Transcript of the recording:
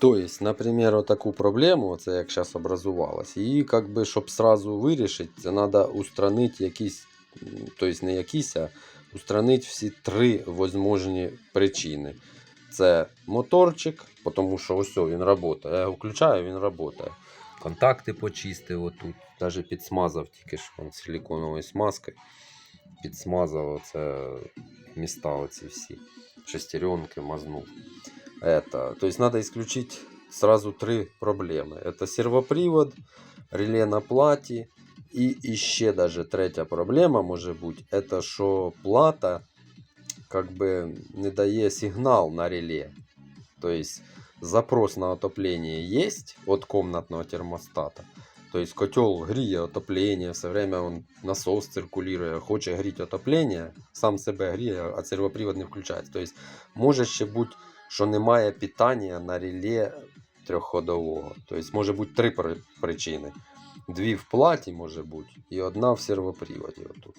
Тобто, наприклад, таку проблему, це як зараз образувалась, її, как би, щоб сразу вирішити, це треба устранити якісь, м, тобто не якісь, а устранити всі три возможні причини. Це моторчик, тому що ось він працює. Я його включаю, він працює. Контакти почистив отут. Навіть підсмазав тільки що он силиконовою смазкою. Підсмазав оце міста оці всі. Шестеренки мазнув. Это, то есть надо исключить сразу три проблемы. Это сервопривод, реле на платі і іще даже третя проблема може бути, это що плата как бы не дає сигнал на реле. То есть запрос на отопление есть от комнатного термостата. То есть котел гріє отопление, все время он насос циркулює, хоче гріти отопление, сам себе гріє, а сервопривод не включається. То есть може ще бути, що немає питання на реле трьохходового. Тобто може бути три при- причини. Дві в платі може бути, і одна в сервоприводі. Отут.